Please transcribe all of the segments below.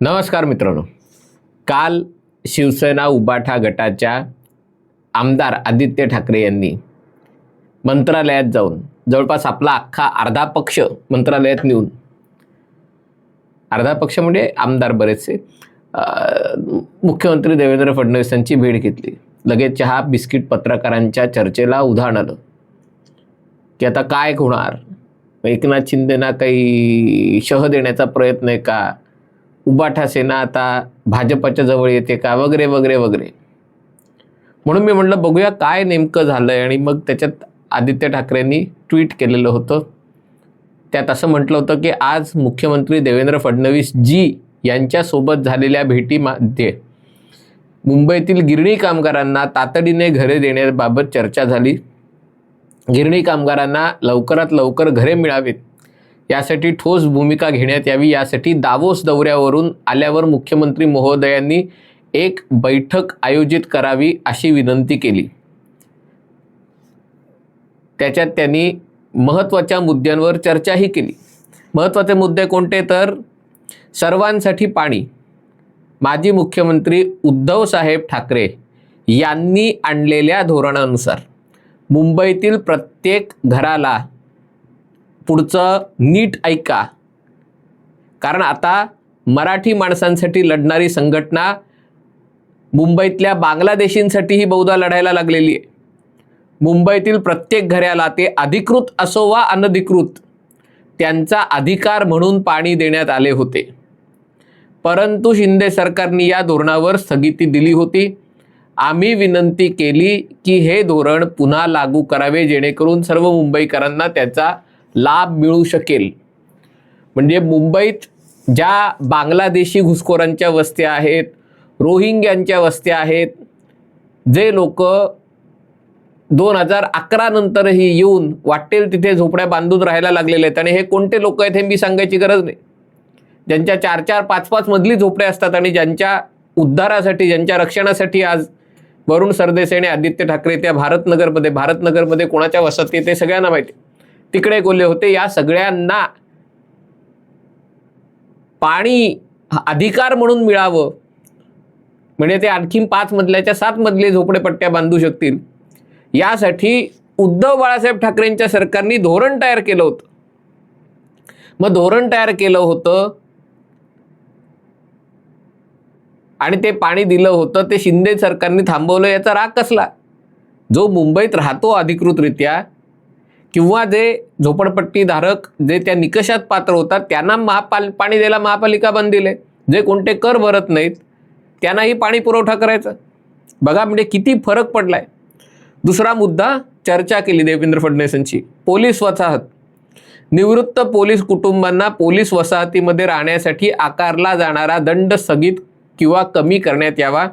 नमस्कार मित्रांनो. काल शिवसेना उबाठा गटाच्या आमदार आदित्य ठाकरे यांनी मंत्रालयात जाऊन जवळपास आपला अख्खा अर्धा पक्ष मंत्रालयात नेऊन अर्धा पक्ष म्हणजे आमदार बरेचसे मुख्यमंत्री देवेंद्र फडणवीस यांची भेट घेतली. लगेच चहा बिस्किट पत्रकारांच्या चर्चेला उधाण आलं. की आता काय होणार? एकनाथ शिंदेना काही शह देण्याचा प्रयत्न आहे का? उबाठा सेना आता भाजपच्या जवळ येते का? वगैरे वगैरे वगैरे. म्हणून मी म्हटलं बघूया काय नेमकं झालं आहे आणि मग त्याच्यात आदित्य ठाकरेंनी ट्विट केलेलं होतं. त्यात असं म्हटलं होतं की आज मुख्यमंत्री देवेंद्र फडणवीस जी यांच्यासोबत झालेल्या भेटीमध्ये मुंबईतील गिरणी कामगारांना तातडीने घरे देण्याबाबत चर्चा झाली. गिरणी कामगारांना लवकरात लवकर घरे मिळावीत. यासाठी ठोस भूमिका घेण्यात यावी यासाठी दावोस दौऱ्यावरून आल्यावर मुख्यमंत्री महोदयांनी एक बैठक आयोजित करावी अशी विनंती केली. त्याच्यात त्यांनी महत्त्वाच्या मुद्द्यांवर चर्चाही केली. महत्त्वाचे मुद्दे कोणते? तर सर्वांसाठी पाणी माजी मुख्यमंत्री उद्धव साहेब ठाकरे यांनी आणलेल्या धोरणानुसार मुंबईतील प्रत्येक घराला पुढचं नीट ऐका. कारण आता मराठी माणसांसाठी लढणारी संघटना मुंबईतल्या बांगलादेशींसाठीही बहुधा लढायला लागलेली आहे. मुंबईतील प्रत्येक घराला ते अधिकृत असो वा अनधिकृत त्यांचा अधिकार म्हणून पाणी देण्यात आले होते. परंतु शिंदे सरकारने या धोरणावर स्थगिती दिली होती. आम्ही विनंती केली की हे धोरण पुन्हा लागू करावे जेणेकरून सर्व मुंबईकरांना त्याचा लाभ मिळू शकेल. म्हणजे मुंबईत ज्या बांगलादेशी घुसखोरांच्या वस्त्या आहेत रोहिंग्यांच्या वस्त्या आहेत जे लोक दोन हजार अकरा नंतरही येऊन वाटेल तिथे झोपड्या बांधून राहायला लागलेले आहेत. आणि हे कोणते लोक आहेत हे मी सांगायची गरज नाही. ज्यांच्या चार चार पाच पाच मधली झोपड्या असतात आणि ज्यांच्या उद्धारासाठी ज्यांच्या रक्षणासाठी आज वरुण सरदेसाई आणि आदित्य ठाकरे त्या भारतनगरमध्ये भारतनगरमध्ये कोणाच्या वसती ते सगळ्यांना माहिती तिकडे गोले होते या सगळ्यांना पाणी अधिकार म्हणून मिळावं. म्हणजे ते आणखीन पाच मधल्याच्या सात मधले झोपडेपट्ट्या बांधू शकतील. यासाठी उद्धव बाळासाहेब ठाकरेंच्या सरकारने धोरण तयार केलं होतं. मग धोरण तयार केलं होतं आणि ते पाणी दिलं होतं ते शिंदे सरकारने थांबवलं याचा राग कसला? जो मुंबईत राहतो अधिकृतरित्या किंवा जे झोपडपट्टीधारक जे त्या निकषात पात्र होतात त्यांना महापाल पाणी द्यायला महापालिका बंद दिले जे कोणते कर भरत नाहीत त्यांनाही पाणी पुरवठा करायचा. बघा म्हणजे किती फरक पडलाय. दुसरा मुद्दा चर्चा केली देवेंद्र फडणवीसांची. पोलीस वसाहत. निवृत्त पोलीस कुटुंबांना पोलीस वसाहतीमध्ये राहण्यासाठी आकारला जाणारा दंड स्थगित किंवा कमी करण्यात यावा.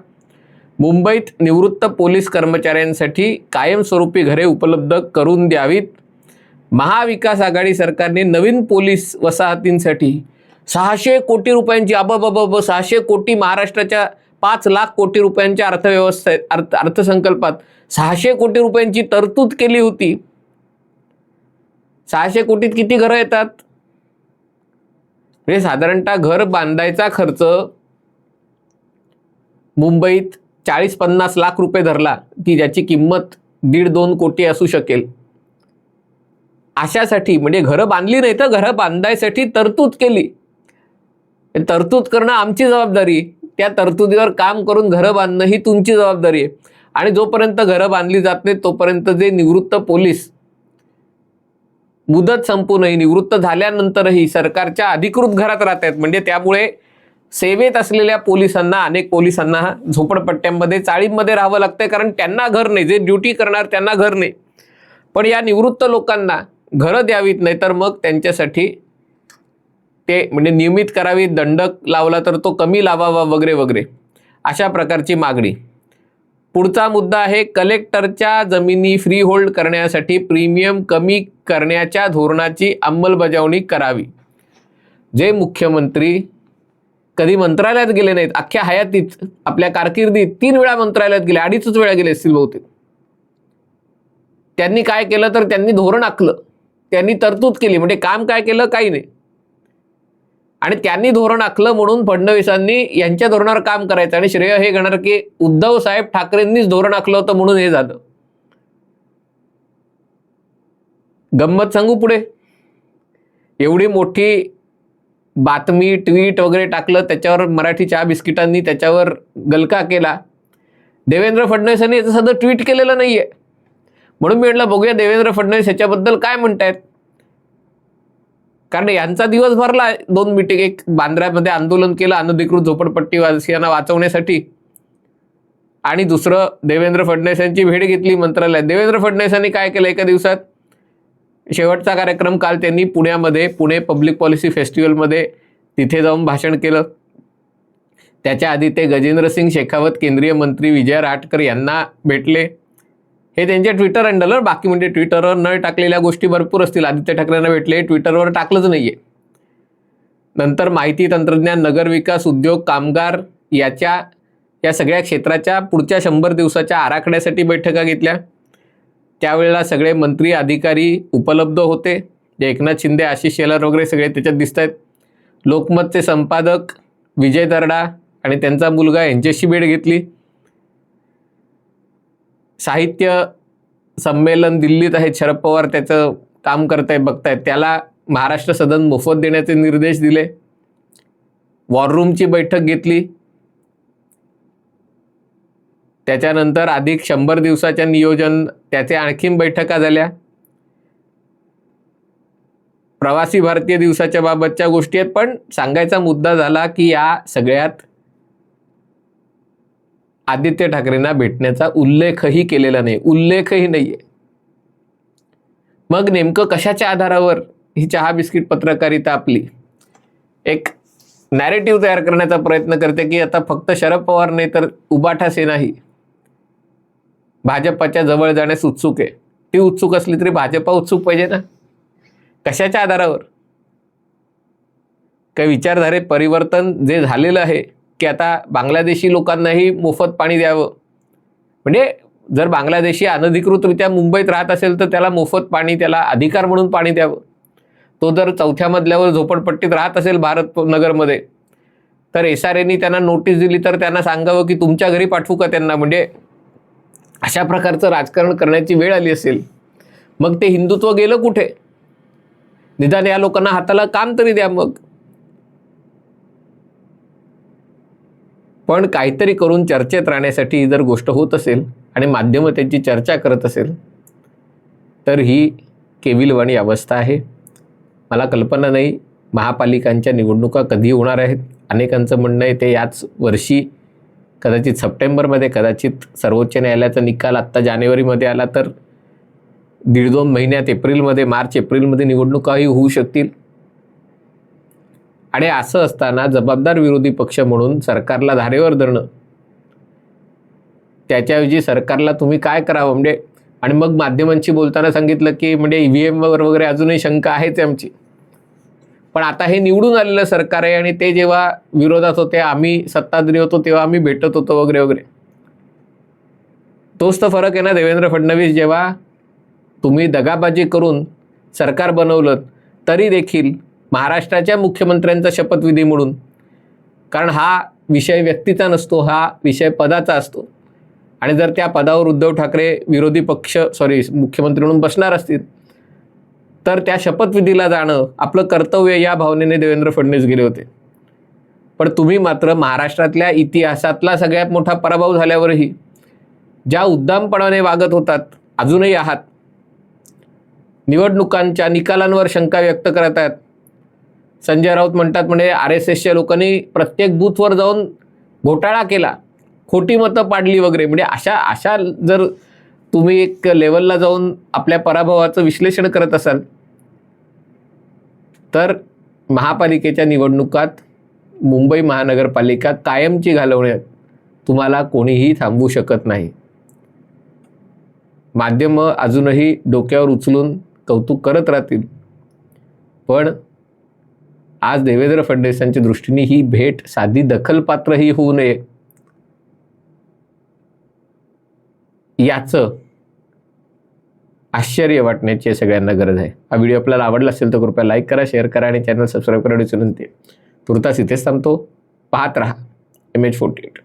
मुंबईत निवृत्त पोलीस कर्मचाऱ्यांसाठी कायमस्वरूपी घरे उपलब्ध करून द्यावीत. महाविकास आघाडी सरकारने नवीन पोलीस वसाहतींसाठी सहाशे कोटी रुपयांची अबब सहाशे कोटी महाराष्ट्राच्या पाच लाख कोटी रुपयांच्या अर्थव्यवस्थेत अर्थ अर्थसंकल्पात सहाशे कोटी रुपयांची तरतूद केली होती. सहाशे कोटीत किती घरं येतात? म्हणजे साधारणतः घर बांधायचा खर्च मुंबईत चाळीस पन्नास लाख रुपये धरला की ज्याची किंमत दीड दोन कोटी असू शकेल. अशासाठी म्हणजे घरं बांधली नाही तर घरं बांधायसाठी तरतूद केली. तरतूद करणं आमची जबाबदारी त्या तरतुदीवर काम करून घरं बांधणं ही तुमची जबाबदारी आहे. आणि जोपर्यंत घरं बांधली जात नाही तोपर्यंत जे निवृत्त पोलीस मुदत संपूनही निवृत्त झाल्यानंतरही सरकारच्या अधिकृत घरात राहत आहेत म्हणजे त्यामुळे सेवेत असलेल्या पोलिसांना अनेक पोलिसांना झोपडपट्ट्यांमध्ये चाळीमध्ये राहावं लागतंय कारण त्यांना घर नाही. जे ड्युटी करणार त्यांना घर नाही. पण या निवृत्त लोकांना घरं द्यावीत नाही तर मग त्यांच्यासाठी ते म्हणजे नियमित करावी दंडक लावला तर तो कमी लावावा वगैरे वगैरे. अशा प्रकारची मागणी. पुढचा मुद्दा आहे कलेक्टरच्या जमिनी फ्री होल्ड करण्यासाठी प्रीमियम कमी करण्याच्या धोरणाची अंमलबजावणी करावी. जे मुख्यमंत्री कधी मंत्रालयात गेले नाहीत अख्ख्या हयातीत आपल्या कारकिर्दीत तीन वेळा मंत्रालयात गेले अडीचच वेळा गेले असतील बहुतेक. त्यांनी काय केलं तर त्यांनी धोरण आखलं. त्यांनी तरतूद केली म्हणजे काम काय केलं काही नाही. आणि त्यांनी धोरण आखलं म्हणून फडणवीसांनी यांच्या धोरणावर काम करायचं. आणि श्रेय हे घेणार की उद्धव साहेब ठाकरेंनीच धोरण आखलं होतं म्हणून हे झालं. गंमत सांगू पुढे. एवढी मोठी बातमी ट्विट वगैरे टाकलं त्याच्यावर मराठी चहा बिस्किटांनी त्याच्यावर गलका केला. देवेंद्र फडणवीसांनी याचं साधं ट्विट केलेलं नाही आहे म्हणून मी म्हटलं बघूया देवेंद्र फडणवीस याच्याबद्दल काय म्हणतायत. कारण यांचा दिवस भरला दोन मिटिंग एक बांद्र्यामध्ये आंदोलन केलं अनधिकृत झोपडपट्टीवासियांना वाचवण्यासाठी. आणि दुसरं देवेंद्र फडणवीस यांची भेट घेतली मंत्रालयात. देवेंद्र फडणवीसांनी काय केलं एका दिवसात? शेवटचा कार्यक्रम काल त्यांनी पुण्यामध्ये पुणे पब्लिक पॉलिसी फेस्टिवलमध्ये तिथे जाऊन भाषण केलं. त्याच्या आधी ते गजेंद्रसिंग शेखावत केंद्रीय मंत्री विजय राटकर यांना भेटले. हे त्यांच्या ट्विटर हँडलवर बाकी म्हणजे ट्विटरवर न टाकलेल्या गोष्टी भरपूर असतील. आदित्य ठाकरेंना भेटले ट्विटरवर टाकलंच नाही आहे नंतर माहिती तंत्रज्ञान नगरविकास उद्योग कामगार याच्या या सगळ्या क्षेत्राच्या पुढच्या शंभर दिवसाच्या आराखड्यासाठी बैठका घेतल्या. त्यावेळेला सगळे मंत्री अधिकारी उपलब्ध होते. जे एकनाथ शिंदे आशिष शेलार वगैरे सगळे त्याच्यात दिसत आहेत लोकमतचे संपादक विजय दरडा आणि त्यांचा मुलगा यांच्याशी भेट घेतली. साहित्य संमेलन दिल्लीत आहे. शरद पवार त्याचं काम करतायत बघतायत. त्याला महाराष्ट्र सदन मोफत देण्याचे निर्देश दिले. वॉर रूमची बैठक घेतली. त्याच्यानंतर अधिक शंभर दिवसाच्या नियोजन त्याचे आणखीन बैठका झाल्या. प्रवासी भारतीय दिवसाच्या बाबतच्या गोष्टी आहेत पण सांगायचा मुद्दा झाला की या सगळ्यात आदित्य ठाकरेंना भेटण्याचा उल्लेखही केलेला नाही. उल्लेखही नाहीये. मग नेमकं कशाच्या आधारावर ही चहा बिस्किट पत्रकारिता आपली? एक नॅरेटिव्ह तयार करण्याचा प्रयत्न करते की आता फक्त शरद पवार नाही तर उबाठा सेनाही. भाजपाच्या जवळ जाण्यास उत्सुक आहे. ती उत्सुक असली तरी भाजपा उत्सुक पाहिजे ना? कशाच्या आधारावर? काही विचारधारे परिवर्तन जे झालेलं आहे की आता बांगलादेशी लोकांनाही मोफत पाणी द्यावं. म्हणजे जर बांगलादेशी अनधिकृतरित्या मुंबईत राहत असेल तर त्याला मोफत पाणी त्याला अधिकार म्हणून पाणी द्यावं. तो जर चौथ्या मजल्यावर झोपडपट्टीत राहत असेल भारत नगरमध्ये तर एस आर एनी त्यांना नोटीस दिली तर त्यांना सांगावं की तुमच्या घरी पाठवू का त्यांना? म्हणजे अशा प्रकारचं राजकारण करण्याची वेळ आली असेल मग ते हिंदुत्व गेलं कुठे? निदान या लोकांना हाताला काम तरी द्या मग. पण काहीतरी करून चर्चेत राहण्यासाठी जर गोष्ट होत असेल आणि माध्यमं त्यांची चर्चा करत असेल तर ही केविलवाणी अवस्था आहे. मला कल्पना नाही महापालिकांच्या निवडणुका कधी होणार आहेत? अनेकांचं म्हणणं आहे ते याच वर्षी कदाचित सप्टेंबरमध्ये कदाचित सर्वोच्च न्यायालयाचा निकाल आत्ता जानेवारीमध्ये आला तर दीड दोन महिन्यात एप्रिलमध्ये मार्च एप्रिलमध्ये निवडणुकाही होऊ शकतील. आणि असं असताना जबाबदार विरोधी पक्ष म्हणून सरकारला धारेवर धरणं त्याच्याऐवजी सरकारला तुम्ही काय करावं? म्हणजे आणि मग माध्यमांशी बोलताना सांगितलं की म्हणजे ई व्ही एमवर वगैरे अजूनही शंका आहेच आमची. पण आता हे निवडून आलेलं सरकार आहे आणि ते जेव्हा विरोधात होते आम्ही सत्ताधारी होतो तेव्हा आम्ही भेटत होतो वगैरे वगैरे. तोच तर फरक आहे ना देवेंद्र फडणवीस जेव्हा तुम्ही दगाबाजी करून सरकार बनवलं तरी देखील महाराष्ट्राच्या मुख्यमंत्र्यांचा शपथविधी म्हणून. कारण हा विषय व्यक्तीचा नसतो हा विषय पदाचा असतो. आणि जर त्या पदावर उद्धव ठाकरे विरोधी पक्ष सॉरी मुख्यमंत्री म्हणून बसणार असतील तर त्या शपथविधीला जाणं आपलं कर्तव्य या भावनेने देवेंद्र फडणवीस गेले होते. पण तुम्ही मात्र महाराष्ट्रातल्या इतिहासातला सगळ्यात मोठा पराभव झाल्यावरही ज्या उद्दामपणाने वागत होतात अजूनही आहात. निवडणुकांच्या निकालांवर शंका व्यक्त करत आहेत. संजय राऊत म्हणतात म्हणजे आर एस एसच्या लोकांनी प्रत्येक बूथवर जाऊन घोटाळा केला खोटी मतं पाडली वगैरे. म्हणजे अशा अशा जर तुम्ही एक लेवलला जाऊन आपल्या पराभवाचं विश्लेषण करत असाल तर महापालिकेच्या निवडणुकात मुंबई महानगरपालिका कायमची घालवण्यात तुम्हाला कोणीही थांबवू शकत नाही. माध्यमं अजूनही डोक्यावर उचलून कौतुक करत राहतील. पण आज देवेंद्र फडणवीसांच्या दृष्टीने ही भेट साधी दखलपात्रही होऊ नये. याचं आश्चर्य वाटण्याची सगळ्यांना गरज आहे. हा व्हिडिओ आपल्याला आवडला असेल तर कृपया लाईक करा शेअर करा आणि चॅनल सबस्क्राईब करा. विसरून ते तुर्तास इथेच थांबतो. पाहत राहा. M H forty eight